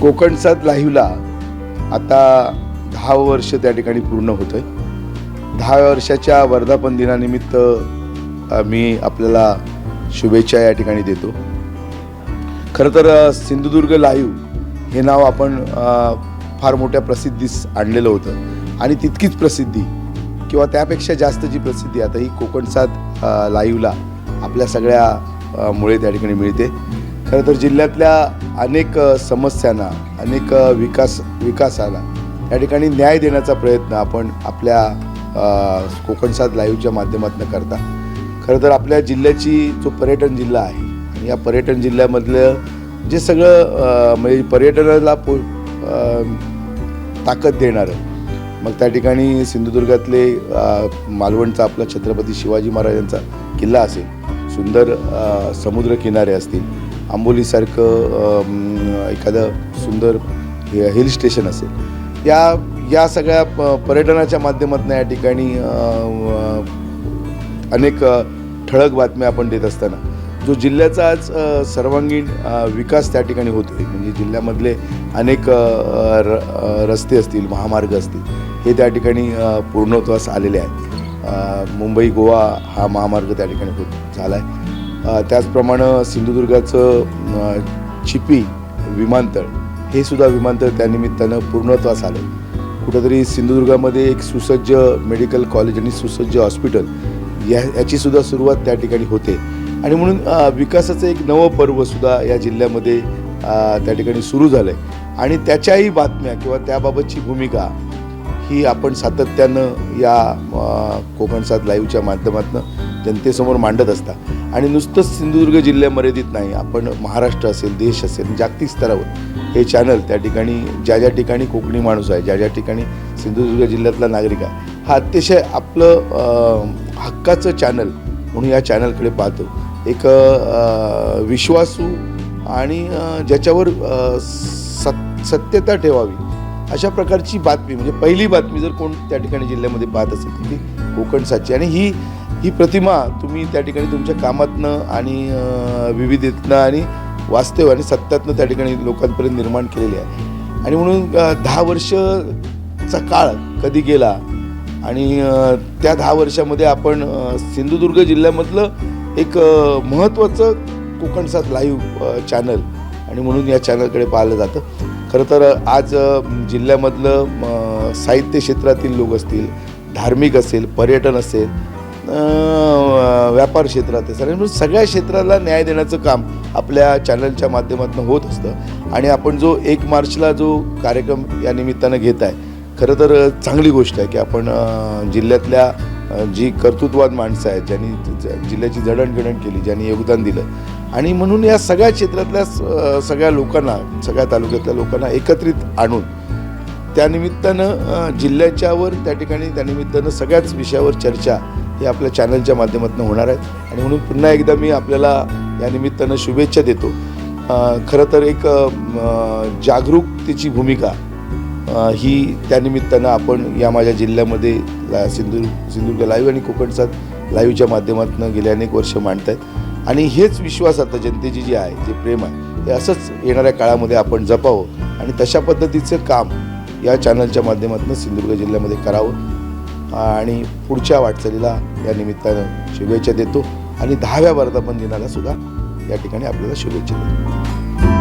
कोकणसात लाईव्हला आता दहा वर्ष त्या ठिकाणी पूर्ण होतं आहे दहा वर्षाच्या वर्धापन दिनानिमित्त मी आपल्याला शुभेच्छा या ठिकाणी देतो. खरं तर सिंधुदुर्ग लाईव्ह हे नाव आपण फार मोठ्या प्रसिद्धीस आणलेलं होतं. आणि तितकीच प्रसिद्धी किंवा त्यापेक्षा जास्त जी प्रसिद्धी आता ही कोकणसात लाईव्हला आपल्या सगळ्या मुळे त्या ठिकाणी मिळते. खरं तर जिल्ह्यातल्या अनेक समस्यांना अनेक विकास विकासाला या ठिकाणी न्याय देण्याचा प्रयत्न आपण आपल्या कोकणसाद कोकणसात लाईव्हच्या माध्यमातून करता. खरं तर आपल्या जिल्ह्याची जो पर्यटन जिल्हा आहे आणि या पर्यटन जिल्ह्यामधलं जे सगळं म्हणजे पर्यटनाला पो ताकद देणारं मग त्या ठिकाणी सिंधुदुर्गातले मालवणचा आपला छत्रपती शिवाजी महाराजांचा किल्ला असेल सुंदर समुद्र समुद्रकिनारे असतील आंबोलीसारखं एखादं सुंदर हे- हिल स्टेशन असेल. या या सगळ्या प- पर्यटनाच्या माध्यमातून या ठिकाणी अनेक ठळक बातम्या आपण देत असताना. जो जिल्ह्याचा आज सर्वांगीण विकास त्या ठिकाणी होतो आहे म्हणजे जिल्ह्यामधले अनेक र रस्ते असतील महामार्ग असतील हे त्या ठिकाणी पूर्णत्वास आलेले आहेत. मुंबई गोवा हा महामार्ग त्या ठिकाणी होत झाला आहे त्याचप्रमाणे सिंधुदुर्गाचं चिपी विमानतळ हे सुद्धा विमानतळ त्यानिमित्तानं पूर्णत्वास आलं. कुठंतरी सिंधुदुर्गामध्ये एक सुसज्ज मेडिकल कॉलेज आणि सुसज्ज हॉस्पिटल या याची सुद्धा सुरुवात त्या ठिकाणी होते. आणि म्हणून विकासाचं एक नवं पर्वसुद्धा या जिल्ह्यामध्ये त्या ठिकाणी सुरू झालं आहे आणि त्याच्याही बातम्या किंवा त्याबाबतची भूमिका ही आपण सातत्यानं या कोकण कोकणसात लाईव्हच्या माध्यमातून जनतेसमोर मांडत असता. आणि नुसतंच सिंधुदुर्ग जिल्ह्या मर्यादित नाही आपण महाराष्ट्र असेल देश असेल जागतिक स्तरावर हे चॅनल त्या ठिकाणी ज्या ज्या ठिकाणी कोकणी माणूस आहे ज्या ज्या ठिकाणी सिंधुदुर्ग जिल्ह्यातला नागरिक आहे हा अतिशय आपलं हक्काचं चॅनल म्हणून या चॅनलकडे पाहतो. एक विश्वासू आणि ज्याच्यावर सत सत्यता ठेवावी अशा प्रकारची बातमी म्हणजे पहिली बातमी जर कोण त्या ठिकाणी जिल्ह्यामध्ये पाहत असेल तर ती कोकणसाची आणि ही ही प्रतिमा तुम्ही त्या ठिकाणी तुमच्या कामातनं आणि विविधेतनं आणि वास्तव आणि सत्यातनं त्या ठिकाणी लोकांपर्यंत निर्माण केलेली आहे. आणि म्हणून दहा वर्षचा काळ कधी गेला आणि त्या दहा वर्षामध्ये आपण सिंधुदुर्ग जिल्ह्यामधलं एक महत्त्वाचं कोकणसात लाईव्ह चॅनल आणि म्हणून या चॅनलकडे पाहिलं जातं. खरं तर आज जिल्ह्यामधलं साहित्य क्षेत्रातील लोक असतील धार्मिक असेल पर्यटन असेल व्यापार क्षेत्रात आहे. आणि म्हणजे सगळ्या क्षेत्राला न्याय देण्याचं काम आपल्या चॅनलच्या माध्यमातून होत असतं. आणि आपण जो एक मार्चला जो कार्यक्रम या निमित्तानं घेत आहे खरं तर चांगली गोष्ट आहे की आपण जिल्ह्यातल्या जी कर्तृत्ववाद माणसं आहेत ज्यांनी जिल्ह्याची जडणघडण केली ज्यांनी योगदान दिलं. आणि म्हणून या सगळ्या क्षेत्रातल्या स- सगळ्या लोकांना सगळ्या तालुक्यातल्या लोकांना एकत्रित आणून त्यानिमित्तानं जिल्ह्याच्यावर त्या ठिकाणी त्यानिमित्तानं सगळ्याच विषयावर चर्चा हे आपल्या चॅनलच्या माध्यमातून होणार आहेत. आणि म्हणून पुन्हा एकदा मी आपल्याला या निमित्तानं शुभेच्छा देतो. खरं तर एक जागरूकतेची भूमिका ही त्यानिमित्तानं आपण या माझ्या जिल्ह्यामध्ये ला- सिंधू सिंधुदुर्ग लाईव्ह आणि कोकणसात लाईव्हच्या माध्यमातून गेले अनेक वर्ष मांडत आहेत आणि हेच विश्वास आता जनतेची जी आहे जे प्रेम आहे हे असंच येणाऱ्या काळामध्ये आपण जपावं आणि तशा पद्धतीचं काम या चॅनलच्या माध्यमातून सिंधुदुर्ग जिल्ह्यामध्ये करावं. आणि पुढच्या वाटचालीला या निमित्तानं शुभेच्छा देतो. आणि दहाव्या वर्धापन दिनाला सुद्धा या ठिकाणी आपल्याला शुभेच्छा देतो.